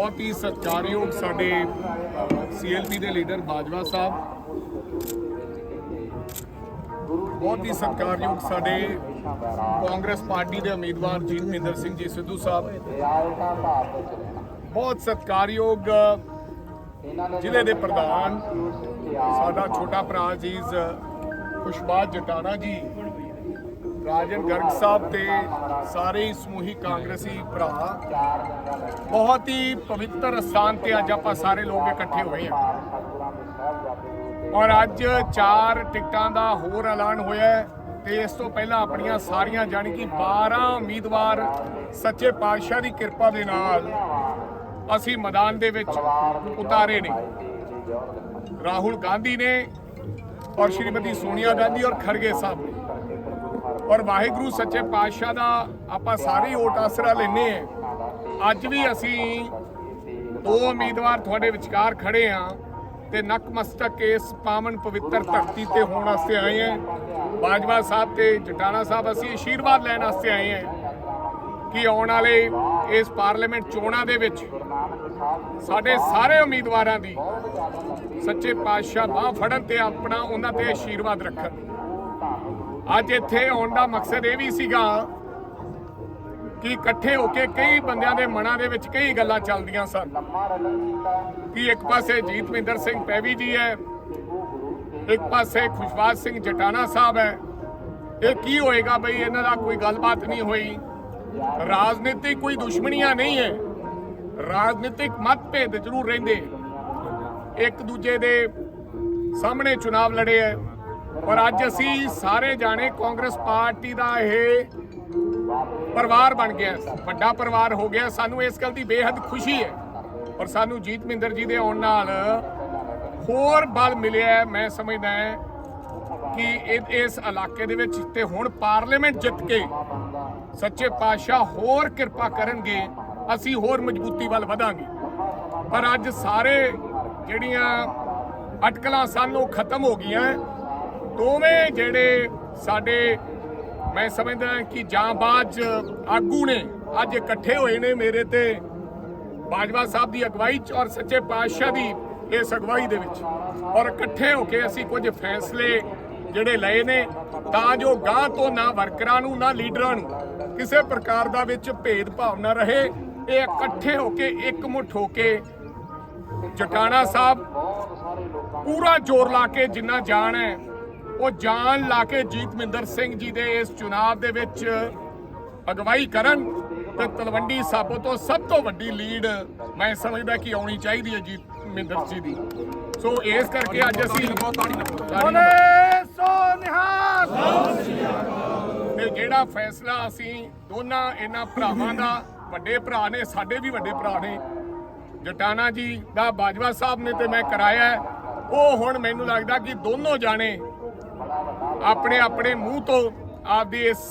ਬਹੁਤ ਹੀ ਸਤਿਕਾਰਯੋਗ ਸਾਡੇ ਸੀਐਲਪੀ ਦੇ ਲੀਡਰ ਬਾਜਵਾ ਸਾਹਿਬ। ਬਹੁਤ ਹੀ ਸਤਿਕਾਰਯੋਗ ਸਾਡੇ ਕਾਂਗਰਸ ਪਾਰਟੀ ਦੇ ਉਮੀਦਵਾਰ ਜੀਤਮਿੰਦਰ ਸਿੰਘ ਜੀ ਸਿੱਧੂ ਸਾਹਿਬ। ਬਹੁਤ ਸਤਿਕਾਰਯੋਗ ਜ਼ਿਲ੍ਹੇ ਦੇ ਪ੍ਰਧਾਨ, ਸਾਡਾ ਛੋਟਾ ਭਰਾ ਜੀਜ਼ ਖੁਸ਼ਬਾਦ ਜਟਾਣਾ ਜੀ। ਰਾਜਨ ਗਰਗ ਸਾਹਿਬ ਤੇ ਸਾਰੇ ਹੀ ਸਮੂਹੀ ਕਾਂਗਰਸੀ ਭਰਾ। ਬਹੁਤ ਹੀ ਪਵਿੱਤਰ ਸਥਾਨ ਤੇ ਅੱਜ ਆਪਾਂ ਸਾਰੇ ਲੋਕ ਇਕੱਠੇ ਹੋਏ ਹਾਂ। ਔਰ ਅੱਜ ਚਾਰ ਟਿਕਟਾਂ ਦਾ ਹੋਰ ਐਲਾਨ ਹੋਇਆ ਹੈ ਤੇ ਇਸ ਤੋਂ ਪਹਿਲਾਂ ਆਪਣੀਆਂ ਸਾਰੀਆਂ ਜਾਣੀ ਕਿ 12 ਉਮੀਦਵਾਰ ਸੱਚੇ ਪਾਤਸ਼ਾਹ ਦੀ ਕਿਰਪਾ ਦੇ ਨਾਲ ਅਸੀਂ ਮੈਦਾਨ ਦੇ ਵਿੱਚ ਉਤਾਰੇ ਨੇ। ਰਾਹੁਲ ਗਾਂਧੀ ਨੇ ਔਰ ਸ਼੍ਰੀਮਤੀ ਸੋਨੀਆ ਗਾਂਧੀ ਔਰ ਖਰਗੇ ਸਾਹਿਬ ਨੇ। ਔਰ ਵਾਹਿਗੁਰੂ ਸੱਚੇ ਪਾਤਸ਼ਾਹ ਦਾ ਆਪਾਂ ਸਾਰੇ ਓਟ ਆਸਰਾ ਲੈਨੇ ਆ ਅੱਜ ਵੀ ਅਸੀਂ ਦੋ ਉਮੀਦਵਾਰ ਤੁਹਾਡੇ ਵਿਚਕਾਰ ਖੜੇ ਆ ਤੇ ਨਕਮਸਤਕ ਇਸ ਪਾਵਨ ਪਵਿੱਤਰ ਧਰਤੀ ਤੇ ਹੋਣ ਵਾਸਤੇ ਆਏ ਆ ਬਾਜਵਾ ਸਾਹਿਬ ਤੇ ਜਟਾਣਾ ਸਾਹਿਬ, ਅਸੀਂ ਆਸ਼ੀਰਵਾਦ ਲੈਣ ਵਾਸਤੇ ਆਏ ਆ ਕਿ ਆਉਣ ਵਾਲੇ ਇਸ ਪਾਰਲੀਮੈਂਟ ਚੋਣਾਂ ਦੇ ਵਿੱਚ ਸਾਡੇ ਸਾਰੇ ਉਮੀਦਵਾਰਾਂ ਦੀ ਸੱਚੇ ਪਾਤਸ਼ਾਹ ਬਾਹ ਫੜਨ ਤੇ ਆਪਣਾ ਉਹਨਾਂ ਤੇ ਆਸ਼ੀਰਵਾਦ ਰੱਖਣ। ਅੱਜ ਇੱਥੇ ਆਉਣ ਦਾ ਮਕਸਦ ਇਹ ਵੀ ਸੀਗਾ ਕਿ ਇਕੱਠੇ ਹੋ ਕੇ ਕਈ ਬੰਦਿਆਂ ਦੇ ਮਨਾਂ ਦੇ ਵਿੱਚ ਕਈ ਗੱਲਾਂ ਚੱਲਦੀਆਂ ਸਨ। ਕਿ ਇੱਕ ਪਾਸੇ ਜੀਤਵਿੰਦਰ ਸਿੰਘ ਪੈਵੀ ਜੀ ਹੈ, ਇੱਕ ਪਾਸੇ ਖੁਸ਼ਬਾਜ਼ ਸਿੰਘ ਜਟਾਣਾ ਸਾਹਿਬ ਹੈ। ਇਹ ਕੀ ਹੋਏਗਾ ਬਈ? ਇਹਨਾਂ ਦਾ ਕੋਈ ਗੱਲਬਾਤ ਨਹੀਂ ਹੋਈ। ਰਾਜਨੀਤਿਕ ਕੋਈ ਦੁਸ਼ਮਣੀਆਂ ਨਹੀਂ ਹੈ। ਰਾਜਨੀਤਿਕ ਮਤਭੇਦ ਜ਼ਰੂਰ ਰਹਿੰਦੇ। ਇੱਕ ਦੂਜੇ ਦੇ ਸਾਹਮਣੇ ਚੁਣਾਵ ਲੜੇ ਹੈ। ਪਰ ਅੱਜ ਅਸੀਂ ਸਾਰੇ ਜਾਣੇ ਕਾਂਗਰਸ ਪਾਰਟੀ ਦਾ ਇਹ ਪਰਿਵਾਰ ਬਣ ਗਿਆ ਵੱਡਾ ਪਰਿਵਾਰ ਹੋ ਗਿਆ। ਸਾਨੂੰ ਇਸ ਗੱਲ ਦੀ ਬੇਹੱਦ ਖੁਸ਼ੀ ਹੈ ਔਰ ਸਾਨੂੰ ਜੀਤ ਜੀਤਮਿੰਦਰ ਜੀ ਦੇ ਆਉਣ ਨਾਲ ਹੋਰ ਬਲ ਮਿਲਿਆ ਮੈਂ ਸਮਝਦਾ ਹਾਂ ਕਿ ਇਹ- ਇਸ ਇਲਾਕੇ ਦੇ ਵਿੱਚ ਤੇ ਹੁਣ ਪਾਰਲੀਮੈਂਟ ਜਿੱਤ ਕੇ ਸੱਚੇ ਪਾਤਸ਼ਾਹ ਹੋਰ ਕਿਰਪਾ ਕਰਨਗੇ, ਅਸੀਂ ਹੋਰ ਮਜ਼ਬੂਤੀ ਵੱਲ ਵਧਾਂਗੇ। ਪਰ ਅੱਜ ਸਾਰੇ ਜਿਹੜੀਆਂ ਅਟਕਲਾਂ ਸਾਨੂੰ ਖਤਮ ਹੋ ਗਈਆਂ ਦੋਵੇਂ ਜਿਹੜੇ ਸਾਡੇ, ਮੈਂ ਸਮਝਦਾ ਕਿ ਜਾਂਬਾਜ਼ ਆਗੂ ਨੇ, ਅੱਜ ਇਕੱਠੇ ਹੋਏ ਨੇ ਮੇਰੇ ਤੇ ਬਾਜਵਾ ਸਾਹਿਬ ਦੀ ਅਗਵਾਈ ਚ ਔਰ ਸੱਚੇ ਪਾਤਸ਼ਾਹ ਦੀ ਇਸ ਅਗਵਾਈ ਦੇ ਵਿੱਚ। ਔਰ ਇਕੱਠੇ ਹੋ ਕੇ ਅਸੀਂ ਕੁਝ ਫੈਸਲੇ ਜਿਹੜੇ ਲਏ ਨੇ, ਤਾਂ ਜੋ ਗਾਂ ਤੋਂ ਨਾ ਵਰਕਰਾਂ ਨੂੰ, ਨਾ ਲੀਡਰਾਂ ਨੂੰ ਕਿਸੇ ਪ੍ਰਕਾਰ ਦਾ ਵਿੱਚ ਭੇਦਭਾਵ ਨਾ ਰਹੇ। ਇਹ ਇਕੱਠੇ ਹੋ ਕੇ ਇਕਮੁੱਠ ਹੋ ਕੇ ਜਟਾਣਾ ਸਾਹਿਬ ਪੂਰਾ ਜ਼ੋਰ ਲਾ ਕੇ ਜਿੰਨਾ ਜਾਣ ਹੈ ਉਹ ਜਾਨ ਲਾ ਕੇ ਜੀਤਮਿੰਦਰ ਸਿੰਘ ਜੀ ਦੇ ਇਸ ਚੁਣਾਵ ਦੇ ਵਿੱਚ ਅਗਵਾਈ ਕਰਨ ਤੇ ਤਲਵੰਡੀ ਸਾਬੋ ਤੋਂ ਸਭ ਤੋਂ ਵੱਡੀ ਲੀਡ ਮੈਂ ਸਮਝਦਾ ਕਿ ਆਉਣੀ ਚਾਹੀਦੀ ਹੈ ਜੀਤਮਿੰਦਰ ਜੀ ਦੀ। ਸੋ ਇਸ ਕਰਕੇ ਅੱਜ ਅਸੀਂ ਬੋਲੇ ਸੋ ਨਿਹਾਲ। ਤੇ ਜਿਹੜਾ ਫੈਸਲਾ ਅਸੀਂ ਦੋਨਾਂ ਇਹਨਾਂ ਭਰਾਵਾਂ ਦਾ ਵੱਡੇ ਭਰਾ ਨੇ ਸਾਡੇ ਵੀ ਵੱਡੇ ਭਰਾ ਨੇ ਜਟਾਣਾ ਜੀ ਦਾ ਬਾਜਵਾ ਸਾਹਿਬ ਨੇ ਤੇ ਮੈਂ ਕਰਾਇਆ ਉਹ ਹੁਣ ਮੈਨੂੰ ਲੱਗਦਾ ਕਿ ਦੋਨੋਂ ਜਾਣੇ ਆਪਣੇ ਆਪਣੇ ਮੂੰਹ ਤੋਂ ਆਪਦੀ ਇਸ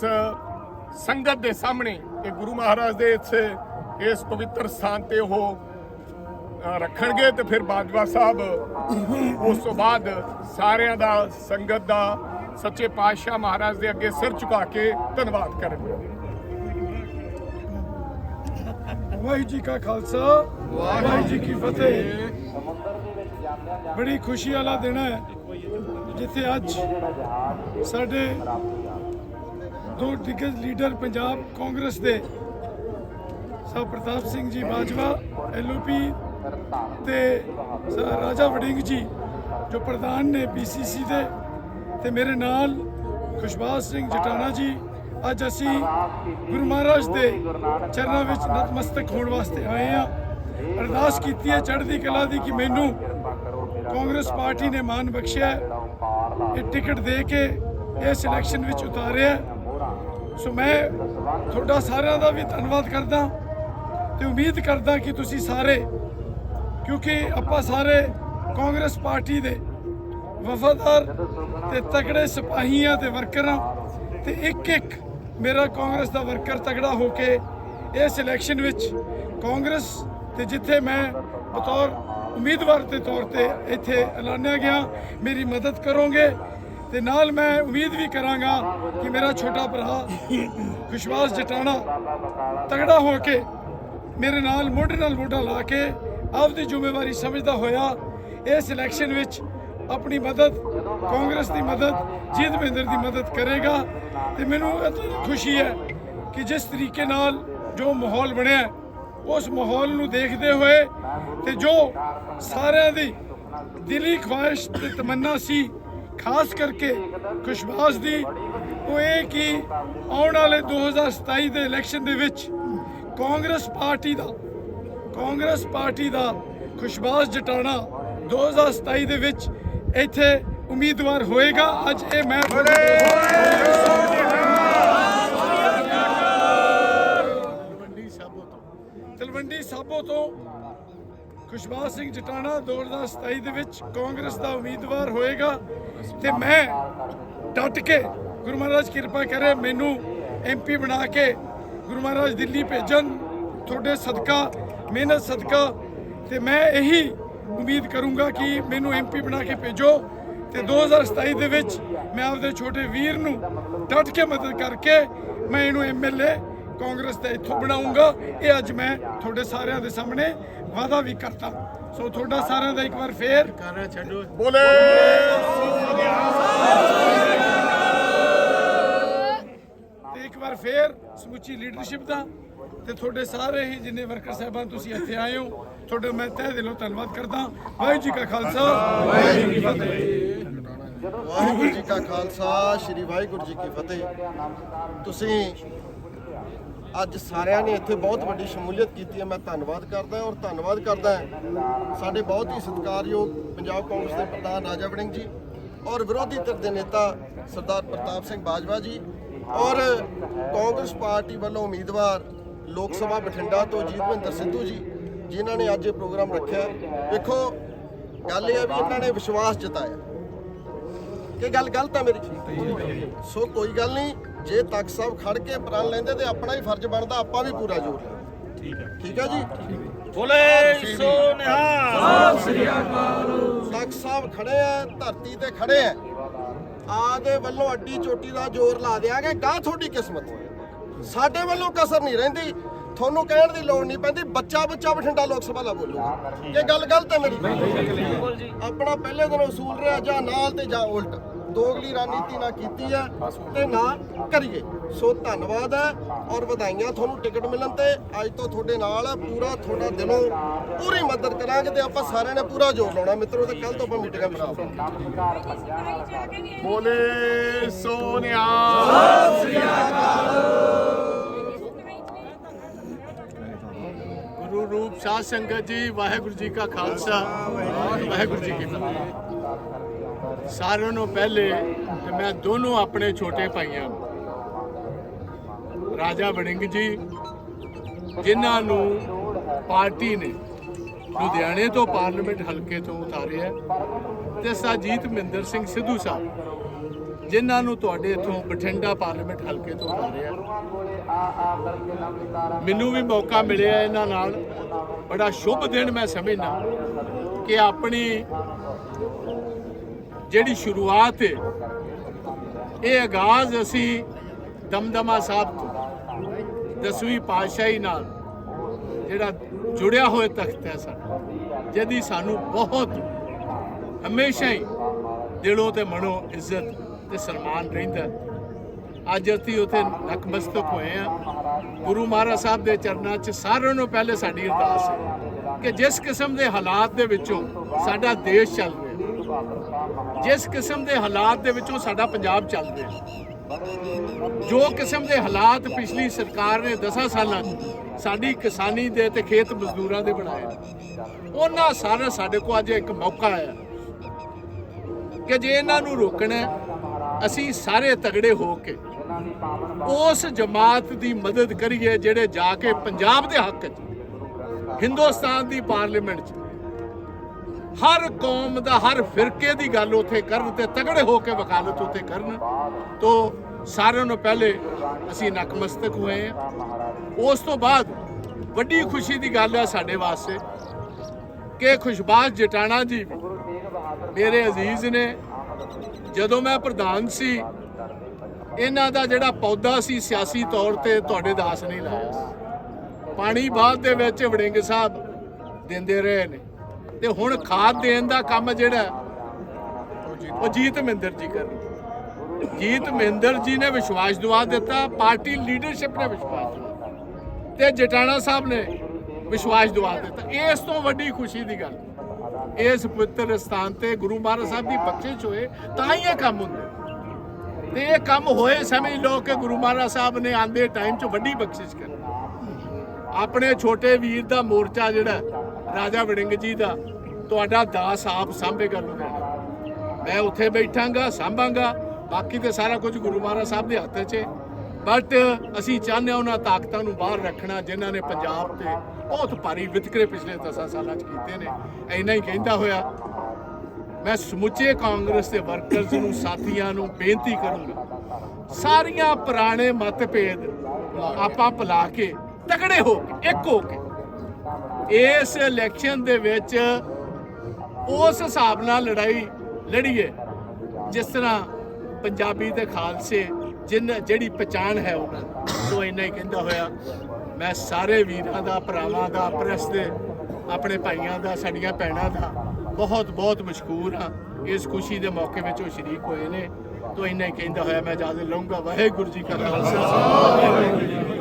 ਸੰਗਤ ਦੇ ਸਾਹਮਣੇ ਤੇ ਗੁਰੂ ਮਹਾਰਾਜ ਦੇ ਇਸ ਇਸ ਪਵਿੱਤਰ ਸਥਾਨ ਤੇ ਉਹ ਰੱਖਣਗੇ ਤੇ ਫਿਰ ਬਾਜਵਾ ਸਾਹਿਬ ਉਸ ਤੋਂ ਬਾਅਦ ਸਾਰਿਆਂ ਦਾ ਸੰਗਤ ਦਾ ਸੱਚੇ ਪਾਤਸ਼ਾਹ ਮਹਾਰਾਜ ਦੇ ਅੱਗੇ ਸਿਰ ਝੁਕਾ ਕੇ ਧੰਨਵਾਦ ਕਰਨਗੇ। ਵਾਹਿਗੁਰੂ ਜੀ ਕਾ ਖਾਲਸਾ, ਵਾਹਿਗੁਰੂ ਜੀ ਕੀ ਫਤਿਹ। ਬੜੀ ਖੁਸ਼ੀ ਵਾਲਾ ਦਿਨ ਹੈ। ਜਿੱਥੇ ਅੱਜ ਸਾਡੇ ਦੋ ਦਿੱਗਜ ਲੀਡਰ ਪੰਜਾਬ ਕਾਂਗਰਸ ਦੇ ਸਰ ਪ੍ਰਤਾਪ ਸਿੰਘ ਜੀ ਬਾਜਵਾ ਐਲਓਪੀ ਤੇ ਸਰ ਰਾਜਾ ਵੜਿੰਗ ਜੀ, ਜੋ ਪ੍ਰਧਾਨ ਨੇ ਪੀਸੀਸੀ ਦੇ ਤੇ ਮੇਰੇ ਨਾਲ ਖੁਸ਼ਬਾਜ਼ ਸਿੰਘ ਜਟਾਣਾ ਜੀ, ਅੱਜ ਅਸੀਂ ਗੁਰੂ ਮਹਾਰਾਜ ਦੇ ਚਰਨਾਂ ਵਿੱਚ ਨਤਮਸਤਕ ਹੋਣ ਵਾਸਤੇ ਆਏ ਹਾਂ। ਅਰਦਾਸ ਕੀਤੀ ਹੈ ਚੜ੍ਹਦੀ ਕਲਾ ਦੀ ਕਿ ਮੈਨੂੰ ਕਾਂਗਰਸ ਪਾਰਟੀ ਨੇ ਮਾਨ ਬਖਸ਼ਿਆ ਹੈ। ਇਹ ਟਿਕਟ ਦੇ ਕੇ ਇਸ ਇਲੈਕਸ਼ਨ ਵਿੱਚ ਉਤਾਰਿਆ ਸੋ ਮੈਂ ਤੁਹਾਡਾ ਸਾਰਿਆਂ ਦਾ ਵੀ ਧੰਨਵਾਦ ਕਰਦਾ ਤੇ ਉਮੀਦ ਕਰਦਾ ਕਿ ਤੁਸੀਂ ਸਾਰੇ, ਕਿਉਂਕਿ ਆਪਾਂ ਸਾਰੇ ਕਾਂਗਰਸ ਪਾਰਟੀ ਦੇ ਵਫਾਦਾਰ ਤੇ ਤਕੜੇ ਸਿਪਾਹੀਆਂ ਤੇ ਵਰਕਰਾਂ ਤੇ ਇੱਕ ਇੱਕ ਮੇਰਾ ਕਾਂਗਰਸ ਦਾ ਵਰਕਰ ਤਕੜਾ ਹੋ ਕੇ ਇਸ ਇਲੈਕਸ਼ਨ ਵਿੱਚ ਕਾਂਗਰਸ ਤੇ ਜਿੱਥੇ ਮੈਂ ਬਤੌਰ ਉਮੀਦਵਾਰ ਦੇ ਤੌਰ ਤੇ ਇੱਥੇ ਐਲਾਨਿਆ ਗਿਆ। ਮੇਰੀ ਮਦਦ ਕਰੋਗੇ ਤੇ ਨਾਲ ਮੈਂ ਉਮੀਦ ਵੀ ਕਰਾਂਗਾ ਕਿ ਮੇਰਾ ਛੋਟਾ ਭਰਾ ਵਿਸ਼ਵਾਸ ਜਟਾਣਾ ਤਗੜਾ ਹੋ ਕੇ ਮੇਰੇ ਨਾਲ ਮੋਢੇ ਨਾਲ ਮੋਢਾ ਲਾ ਕੇ ਆਪਦੀ ਜ਼ਿੰਮੇਵਾਰੀ ਸਮਝਦਾ ਹੋਇਆ ਇਸ ਇਲੈਕਸ਼ਨ ਵਿੱਚ ਆਪਣੀ ਮਦਦ, ਕਾਂਗਰਸ ਦੀ ਮਦਦ, ਜੀਤ ਮਹਿੰਦਰ ਦੀ ਮਦਦ ਕਰੇਗਾ ਤੇ ਮੈਨੂੰ ਖੁਸ਼ੀ ਹੈ ਕਿ ਜਿਸ ਤਰੀਕੇ ਨਾਲ ਜੋ ਮਾਹੌਲ ਬਣਿਆ ਉਸ ਮਾਹੌਲ ਨੂੰ ਦੇਖਦੇ ਹੋਏ ਤੇ ਜੋ ਸਾਰਿਆਂ ਦੀ ਦਿਲੀ ਖੁਆਇਸ਼ ਤੇ ਤਮੰਨਾ ਸੀ, ਖਾਸ ਕਰਕੇ ਖੁਸ਼ਬਾਸ ਦੀ, ਉਹ ਇਹ ਕਿ ਆਉਣ ਵਾਲੇ 2027 ਦੇ ਇਲੈਕਸ਼ਨ ਦੇ ਵਿੱਚ ਕਾਂਗਰਸ ਪਾਰਟੀ ਦਾ, ਕਾਂਗਰਸ ਪਾਰਟੀ ਦਾ ਖੁਸ਼ਬਾਸ ਜਟਾਣਾ 2027 ਦੇ ਵਿੱਚ ਇੱਥੇ ਉਮੀਦਵਾਰ ਹੋਏਗਾ। ਅੱਜ ਇਹ ਮੈਂ ਤਲਵੰਡੀ ਸਾਬੋ ਤੋਂ ਖੁਸ਼ਬਾਸ ਸਿੰਘ ਜਟਾਣਾ 2027 ਦੇ ਵਿੱਚ ਕਾਂਗਰਸ ਦਾ ਉਮੀਦਵਾਰ ਹੋਏਗਾ ਤੇ ਮੈਂ ਡਟ ਕੇ ਗੁਰੂ ਮਹਾਰਾਜ ਕਿਰਪਾ ਕਰੇ ਮੈਨੂੰ ਐਮਪੀ ਬਣਾ ਕੇ ਗੁਰੂ ਮਹਾਰਾਜ ਦਿੱਲੀ ਭੇਜਣ, ਤੁਹਾਡੇ ਸਦਕਾ, ਮਿਹਨਤ ਸਦਕਾ ਤੇ ਮੈਂ ਇਹੀ ਉਮੀਦ ਕਰੂੰਗਾ ਕਿ ਮੈਨੂੰ ਐਮਪੀ ਬਣਾ ਕੇ ਭੇਜੋ ਤੇ 2027 ਦੇ ਵਿੱਚ ਮੈਂ ਆਪਦੇ ਛੋਟੇ ਵੀਰ ਨੂੰ ਡਟ ਕੇ ਮਦਦ ਕਰਕੇ ਮੈਂ ਇਹਨੂੰ ਐਮਐਲਏ ਕਾਂਗਰਸ ਦਾ ਇੱਥੋਂ ਬਣਾਉਂਗਾ ਇਹ ਅੱਜ ਮੈਂ ਤੁਹਾਡੇ ਸਾਰਿਆਂ ਦੇ ਸਾਹਮਣੇ ਵਾਅਦਾ ਵੀ ਕਰਤਾ। ਸੋ ਤੁਹਾਡਾ ਸਾਰਿਆਂ ਦਾ ਇੱਕ ਵਾਰ ਫੇਰ ਬੋਲੇ। ਤੇ ਇੱਕ ਵਾਰ ਫੇਰ ਸਮੁੱਚੀ ਲੀਡਰਸ਼ਿਪ ਦਾ ਤੇ ਤੁਹਾਡੇ ਸਾਰੇ ਹੀ ਜਿੰਨੇ ਵਰਕਰ ਸਾਹਿਬਾਨ ਤੁਸੀਂ ਇੱਥੇ ਆਏ ਹੋ ਤੁਹਾਡਾ ਮੈਂ ਤਹਿ ਦਿਲੋਂ ਧੰਨਵਾਦ ਕਰਦਾ। ਵਾਹਿਗੁਰੂ ਜੀ ਕਾ ਖਾਲਸਾ। ਵਾਹਿਗੁਰੂ ਜੀ ਕੀ ਫਤਿਹ। ਵਾਹਿਗੁਰੂ ਜੀ ਕਾ ਖਾਲਸਾ ਸ੍ਰੀ ਵਾਹਿਗੁਰੂ ਜੀ ਕੀ ਫਤਿਹ। ਤੁਸੀਂ ਅੱਜ ਸਾਰਿਆਂ ਨੇ ਇੱਥੇ ਬਹੁਤ ਵੱਡੀ ਸ਼ਮੂਲੀਅਤ ਕੀਤੀ ਹੈ। ਮੈਂ ਧੰਨਵਾਦ ਕਰਦਾ ਔਰ ਧੰਨਵਾਦ ਕਰਦਾ ਸਾਡੇ ਬਹੁਤ ਹੀ ਸਤਿਕਾਰਯੋਗ ਪੰਜਾਬ ਕਾਂਗਰਸ ਦੇ ਪ੍ਰਧਾਨ ਰਾਜਾ ਵੜਿੰਗ ਜੀ ਔਰ ਵਿਰੋਧੀ ਧਿਰ ਦੇ ਨੇਤਾ ਸਰਦਾਰ ਪ੍ਰਤਾਪ ਸਿੰਘ ਬਾਜਵਾ ਜੀ ਔਰ ਕਾਂਗਰਸ ਪਾਰਟੀ ਵੱਲੋਂ ਉਮੀਦਵਾਰ ਲੋਕ ਸਭਾ ਬਠਿੰਡਾ ਤੋਂ ਜੀਤਵਿੰਦਰ ਸਿੱਧੂ ਜੀ, ਜਿਨ੍ਹਾਂ ਨੇ ਅੱਜ ਇਹ ਪ੍ਰੋਗਰਾਮ ਰੱਖਿਆ ਵੇਖੋ, ਗੱਲ ਇਹ ਹੈ ਵੀ ਇਹਨਾਂ ਨੇ ਵਿਸ਼ਵਾਸ ਜਤਾਇਆ। ਕਿ ਗੱਲ ਗਲਤ ਹੈ ਮੇਰੀ। ਸੋ ਕੋਈ ਗੱਲ ਨਹੀਂ ਜੇ ਤਖਤ ਸਾਹਿਬ ਖੜ ਕੇ ਪ੍ਰਣ ਲੈਂਦੇ ਤੇ ਆਪਣਾ ਹੀ ਫਰਜ਼ ਬਣਦਾ ਆਪਾਂ ਵੀ ਪੂਰਾ ਜ਼ੋਰ ਠੀਕ ਹੈ ਠੀਕ ਹੈ ਜੀ? ਬੋਲੇ ਸੋ ਨਿਹਾਲ। ਤਖਤ ਸਾਹਿਬ ਖੜੇ ਆ ਧਰਤੀ ਤੇ ਖੜੇ ਆ। ਆਦੇ ਵੱਲੋਂ ਅੱਡੀ ਚੋਟੀ ਦਾ ਜ਼ੋਰ ਲਾ ਦਿਆਂਗੇ ਗਾਂ ਤੁਹਾਡੀ ਕਿਸਮਤ। ਸਾਡੇ ਵੱਲੋਂ ਕਸਰ ਨਹੀਂ ਰਹਿੰਦੀ। ਤੁਹਾਨੂੰ ਕਹਿਣ ਦੀ ਲੋੜ ਨਹੀਂ ਪੈਂਦੀ ਬੱਚਾ ਬੱਚਾ ਬਠਿੰਡਾ ਲੋਕ ਸਭਾ ਲਾ ਬੋਲੂਗਾ ਇਹ ਗੱਲ ਗਲਤ ਹੈ ਮੇਰੀ ਆਪਣਾ ਪਹਿਲੇ ਦਿਨ ਅਸੂਲ ਰਿਹਾ ਜਾਂ ਨਾਲ ਤੇ ਜਾਂ ਉਲਟ। ਦੋਗਲੀ ਰਣਨੀਤੀ ਨਾ ਕੀਤੀ ਹੈ ਤੇ ਨਾ ਕਰੀਏ। ਸੋ ਧੰਨਵਾਦ ਹੈ ਔਰ ਵਧਾਈਆਂ ਤੁਹਾਨੂੰ ਟਿਕਟ ਮਿਲਣ ਤੇ। ਅੱਜ ਤੋਂ ਤੁਹਾਡੇ ਨਾਲ ਪੂਰਾ ਤੁਹਾਡਾ ਦਿਲੋਂ ਪੂਰੀ ਮਦਦ ਕਰਾਂਗੇ ਤੇ ਆਪਾਂ ਸਾਰਿਆਂ ਨੇ ਪੂਰਾ ਜ਼ੋਰ ਲਾਉਣਾ। ਮਿੱਤਰੋ ਤੇ ਕੱਲ ਤੋਂ ਆਪਾਂ ਮੀਟਿੰਗਾਂ ਬਣਾਵਾਂਗੇ ਬੋਲੇ ਸੋਨਿਆ। ਗੁਰੂ ਰੂਪ ਸਾਧ ਸੰਗਤ ਜੀ ਵਾਹਿਗੁਰੂ ਜੀ ਕਾ ਖਾਲਸਾ ਵਾਹਿਗੁਰੂ ਜੀ ਕੀ ਫਤਿਹ। ਸਾਰਿਆਂ ਨੂੰ ਪਹਿਲੇ ਤੇ ਮੈਂ ਦੋਨੋਂ ਆਪਣੇ ਛੋਟੇ ਭਾਈਆਂ ਨੂੰ, ਰਾਜਾ ਵੜਿੰਗ ਜੀ ਜਿਨ੍ਹਾਂ ਨੂੰ ਪਾਰਟੀ ਨੇ ਲੁਧਿਆਣੇ ਤੋਂ ਪਾਰਲੀਮੈਂਟ ਹਲਕੇ ਤੋਂ ਉਤਾਰਿਆ ਤੇ ਸਾਜੀਤ ਮਹਿੰਦਰ ਸਿੰਘ ਸਿੱਧੂ ਸਾਹਿਬ। ਜਿਨ੍ਹਾਂ ਨੂੰ ਤੁਹਾਡੇ ਇਥੋਂ ਬਠਿੰਡਾ ਪਾਰਲੀਮੈਂਟ ਹਲਕੇ ਤੋਂ ਉਤਾਰਿਆ ਮੈਨੂੰ ਵੀ ਮੌਕਾ ਮਿਲਿਆ ਇਹਨਾਂ ਨਾਲ। ਬੜਾ ਸ਼ੁਭ ਦਿਨ ਮੈਂ ਸਮਝਦਾ ਕਿ ਆਪਣੀ ਜਿਹੜੀ ਸ਼ੁਰੂਆਤ ਹੈ, ਇਹ ਆਗਾਜ਼ ਅਸੀਂ ਦਮਦਮਾ ਸਾਹਿਬ ਤੋਂ ਦਸਵੀਂ ਪਾਤਸ਼ਾਹੀ ਨਾਲ ਜਿਹੜਾ ਜੁੜਿਆ ਹੋਇਆ ਤਖਤ ਹੈ ਸਾਡਾ, ਜਿਹਦੀ ਸਾਨੂੰ ਬਹੁਤ ਹਮੇਸ਼ਾ ਹੀ ਦਿਲੋਂ ਤੇ ਮਨੋਂ ਇੱਜ਼ਤ ਤੇ ਸਨਮਾਨ ਰਹਿੰਦਾ। ਅੱਜ ਅਸੀਂ ਉਥੇ ਨਕਮਸਤਕ ਹੋਏ ਆ ਗੁਰੂ ਮਹਾਰਾਜ ਸਾਹਿਬ ਦੇ ਚਰਨਾਂ 'ਚ ਸਾਰਿਆਂ ਨੂੰ ਪਹਿਲੇ ਸਾਡੀ ਅਰਦਾਸ ਹੈ ਕਿ ਜਿਸ ਕਿਸਮ ਦੇ ਹਾਲਾਤ ਦੇ ਵਿੱਚੋਂ ਸਾਡਾ ਦੇਸ਼ ਚੱਲ ਰਿਹਾ ਜਿਸ ਕਿਸਮ ਦੇ ਹਾਲਾਤ ਦੇ ਵਿੱਚੋਂ ਸਾਡਾ ਪੰਜਾਬ ਚੱਲ ਰਿਹਾ ਜੋ ਕਿਸਮ ਦੇ ਹਾਲਾਤ ਪਿਛਲੀ ਸਰਕਾਰ ਨੇ 10 ਸਾਲਾਂ 'ਚ ਸਾਡੀ ਕਿਸਾਨੀ ਦੇ ਤੇ ਖੇਤ ਮਜ਼ਦੂਰਾਂ ਦੇ ਬਣਾਏ ਉਹਨਾਂ ਸਾਰੇ ਸਾਡੇ ਕੋਲ ਅੱਜ ਇੱਕ ਮੌਕਾ ਆਇਆ ਕਿ ਜੇ ਇਹਨਾਂ ਨੂੰ ਰੋਕਣਾ ਅਸੀਂ ਸਾਰੇ ਤਗੜੇ ਹੋ ਕੇ ਉਸ ਜਮਾਤ ਦੀ ਮਦਦ ਕਰੀਏ ਜਿਹੜੇ ਜਾ ਕੇ ਪੰਜਾਬ ਦੇ ਹੱਕ 'ਚ, ਹਿੰਦੁਸਤਾਨ ਦੀ ਪਾਰਲੀਮੈਂਟ 'ਚ। ਹਰ ਕੌਮ ਦਾ, ਹਰ ਫਿਰਕੇ ਦੀ ਗੱਲ ਉੱਥੇ ਕਰਨ ਤੇ ਤਗੜੇ ਹੋ ਕੇ ਵਕਾਲਤ ਉੱਥੇ ਕਰਨ। ਤੋਂ ਸਾਰਿਆਂ ਨੂੰ ਪਹਿਲੇ ਅਸੀਂ ਨਕਮਸਤਕ ਹੋਏ ਹਾਂ। ਉਸ ਤੋਂ ਬਾਅਦ ਵੱਡੀ ਖੁਸ਼ੀ ਦੀ ਗੱਲ ਹੈ ਸਾਡੇ ਵਾਸਤੇ ਕਿ ਖੁਸ਼ਬਾਜ਼ ਜਟਾਣਾ ਜੀ ਮੇਰੇ ਅਜ਼ੀਜ਼ ਨੇ ਜਦੋਂ ਮੈਂ ਪ੍ਰਧਾਨ ਸੀ, ਇਹਨਾਂ ਦਾ ਜਿਹੜਾ ਪੌਦਾ ਸੀ, ਸਿਆਸੀ ਤੌਰ ਤੇ ਤੁਹਾਡੇ ਦਾਸ ਨਹੀਂ ਲਾਇਆ ਸੀ। ਪਾਣੀ ਬਾਅਦ ਦੇ ਵਿੱਚ ਵੜਿੰਗ ਸਾਹਿਬ ਦਿੰਦੇ ਰਹੇ ਨੇ। ਤੇ ਹੁਣ ਖਾਦ ਦੇਣ ਦਾ ਕੰਮ ਜਿਹੜਾ ਉਹ ਜੀਤ ਮਹਿੰਦਰ ਜੀ ਕਰਨ। ਜੀਤ ਮਹਿੰਦਰ ਜੀ ਨੇ ਵਿਸ਼ਵਾਸ ਦਵਾ ਦਿੱਤਾ, ਪਾਰਟੀ ਲੀਡਰਸ਼ਿਪ ਨੇ ਵਿਸ਼ਵਾਸ ਦਿਵਾ ਤੇ ਜਟਾਣਾ ਸਾਹਿਬ ਨੇ ਵਿਸ਼ਵਾਸ ਦਵਾ ਦਿੱਤਾ। ਇਸ ਤੋਂ ਵੱਡੀ ਖੁਸ਼ੀ ਦੀ ਗੱਲ ਇਸ ਪਵਿੱਤਰ ਸਥਾਨ ਤੇ ਗੁਰੂ ਮਹਾਰਾਜ ਸਾਹਿਬ ਦੀ ਬਖਸ਼ਿਸ਼ ਹੋਏ, ਤਾਂ ਹੀ ਇਹ ਕੰਮ ਹੁੰਦਾ। ਤੇ ਇਹ ਕੰਮ ਹੋਏ ਸਮਝ ਲਓ ਕਿ ਗੁਰੂ ਮਹਾਰਾਜ ਸਾਹਿਬ ਨੇ ਆਂਦੇ ਟਾਈਮ 'ਚ ਵੱਡੀ ਬਖਸ਼ਿਸ਼ ਕਰਨੀ। ਆਪਣੇ ਛੋਟੇ ਵੀਰ ਦਾ ਮੋਰਚਾ ਜਿਹੜਾ, ਰਾਜਾ ਵੜਿੰਗ ਜੀ ਦਾ, ਤੁਹਾਡਾ ਦਾਸ ਆਪ ਸਾਂਭੇਗਾ ਲੁਧਿਆਣਾ ਮੈਂ ਉੱਥੇ ਬੈਠਾਂਗਾ, ਸਾਂਭਾਂਗਾ, ਬਾਕੀ ਤੇ ਸਾਰਾ ਕੁਝ ਗੁਰੂ ਮਹਾਰਾਜ ਸਾਹਿਬ ਦੇ ਹੱਥ 'ਚ ਹੈ। ਬਟ ਅਸੀਂ ਚਾਹੁੰਦੇ ਹਾਂ ਉਹਨਾਂ ਤਾਕਤਾਂ ਨੂੰ ਬਾਹਰ ਰੱਖਣਾ, ਜਿਨ੍ਹਾਂ ਨੇ ਪੰਜਾਬ ਤੇ ਬਹੁਤ ਭਾਰੀ ਵਿਤਕਰੇ ਪਿਛਲੇ 10 ਸਾਲਾਂ 'ਚ ਕੀਤੇ ਨੇ। ਇੰਨਾ ਹੀ ਕਹਿੰਦਾ ਹੋਇਆ, ਮੈਂ ਸਮੁੱਚੇ ਕਾਂਗਰਸ ਦੇ ਵਰਕਰਸ ਨੂੰ, ਸਾਥੀਆਂ ਨੂੰ ਬੇਨਤੀ ਕਰੂੰਗਾ, ਸਾਰੀਆਂ ਪੁਰਾਣੇ ਮਤਭੇਦ ਆਪਾਂ ਭੁਲਾ ਕੇ, ਤਕੜੇ ਹੋ ਕੇ, ਇੱਕ ਹੋ ਕੇ, ਇਸ ਇਲੈਕਸ਼ਨ ਦੇ ਵਿੱਚ ਉਸ ਹਿਸਾਬ ਨਾਲ ਲੜਾਈ ਲੜੀਏ, ਜਿਸ ਤਰ੍ਹਾਂ ਪੰਜਾਬੀ ਤੇ ਖਾਲਸੇ ਜਿਨ ਜਿਹੜੀ ਪਛਾਣ ਹੈ ਉਹਨਾਂ ਦੀ। ਇੰਨਾ ਹੀ ਕਹਿੰਦਾ ਹੋਇਆ, ਮੈਂ ਸਾਰੇ ਵੀਰਾਂ ਦਾ, ਭਰਾਵਾਂ ਦਾ, ਪ੍ਰੈਸ ਦੇ, ਆਪਣੇ ਭਾਈਆਂ ਦਾ, ਸਾਡੀਆਂ ਭੈਣਾਂ ਦਾ ਬਹੁਤ ਬਹੁਤ ਮਸ਼ਕੂਰ ਹਾਂ। ਇਸ ਖੁਸ਼ੀ ਦੇ ਮੌਕੇ ਵਿੱਚ ਉਹ ਸ਼ਰੀਕ ਹੋਏ ਨੇ। ਤੋਂ ਇੰਨਾ ਹੀ ਕਹਿੰਦਾ ਹੋਇਆ, ਮੈਂ ਇਜਾਜ਼ਤ ਲਵਾਂਗਾ ਵਾਹਿਗੁਰੂ ਜੀ ਕਾ ਖਾਲਸਾ। ਵਾਹਿਗੁਰੂ ਜੀ